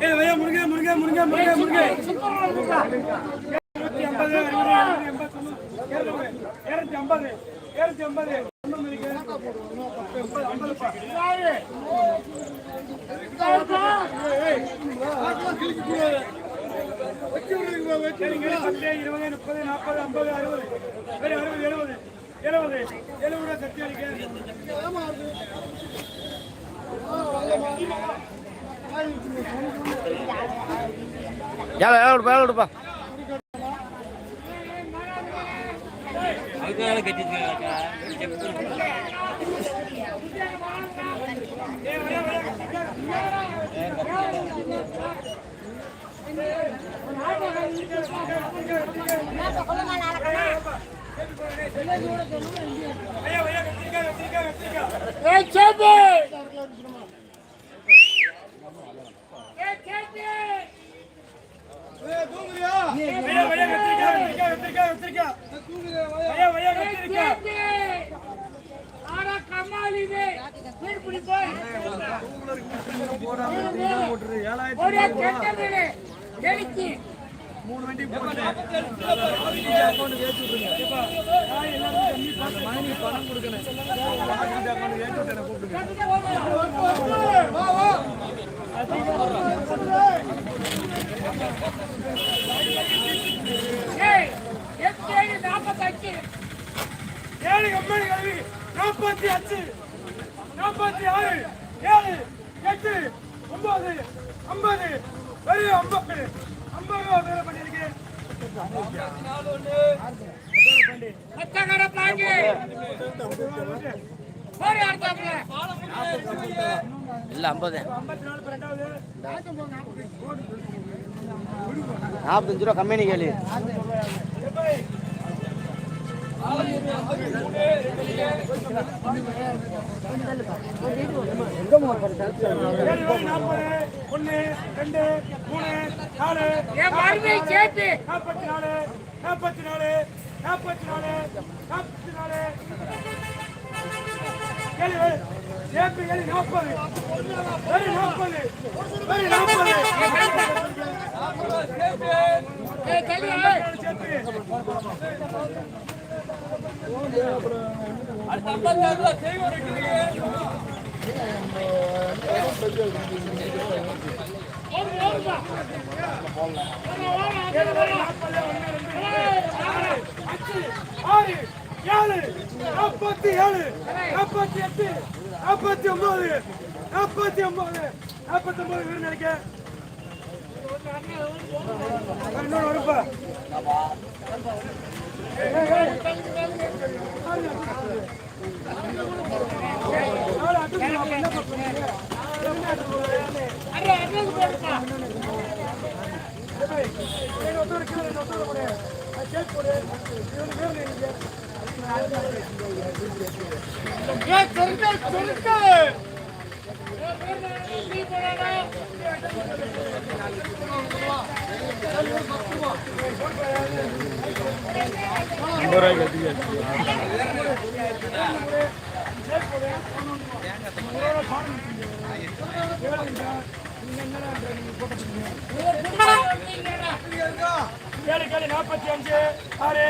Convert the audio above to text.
ஏய் வையா முருகே முருகே முருகே முருகே முருகே இருநூத்தி ஐம்பது இருநூத்தி ஐம்பது இருநூத்தி ஐம்பது இருபது முப்பது நாற்பது ஐம்பது அறுபது அறுபது எழுபது எழுபது எழுபது சக்தி அளிக்க ஏழை ஏழை விடுப்பா ஏழை விடுப்பா ஐயா கத்திரிக்காய் கத்திரிக்காய் கத்திரிக்காய் ஐயா ஐயா கத்திரிக்காய் கத்திரிக்காய் கத்திரிக்காய் கத்திரிக்காய் ஐயா ஐயா கத்திரிக்காய் மூணு கூப்பிடுங்க ஏழு கம்பெனி கல்வி நாற்பத்தி அஞ்சு நாற்பத்தி ஆறு ஏழு எட்டு ஒன்பது ஐம்பது. பெரிய ஐம்பது ஐம்பது ரூபா வேலை பண்ணியிருக்கேன் இல்லை ஐம்பது ஐம்பத்தி நாலு ரெண்டாவது நாற்பத்தஞ்சு ரூபா கம்பெனி கேளு ஏழு நாற்பது ஒன்று ரெண்டு மூணு நாலு நாற்பத்தி நாலு நாற்பத்தி நாலு நாற்பத்தி நாலு நாற்பத்தி நாலு ஏழு ஏழு ஏழு நாற்பது ஏழு நாற்பது நாற்பது அஞ்சு ஆறு ஏழு நாற்பத்தி ஏழு நாற்பத்தி எட்டு நாற்பத்தி ஒன்பது நாற்பத்தி ஒன்பது நாற்பத்தி ஒன்பது வீடு நினைக்க இன்னொரு வருப்பா நாலு அட்ரஸ் என்ன பண்ணுறீங்க ஏழு கேளு நாற்பத்தி அஞ்சு ஆறு.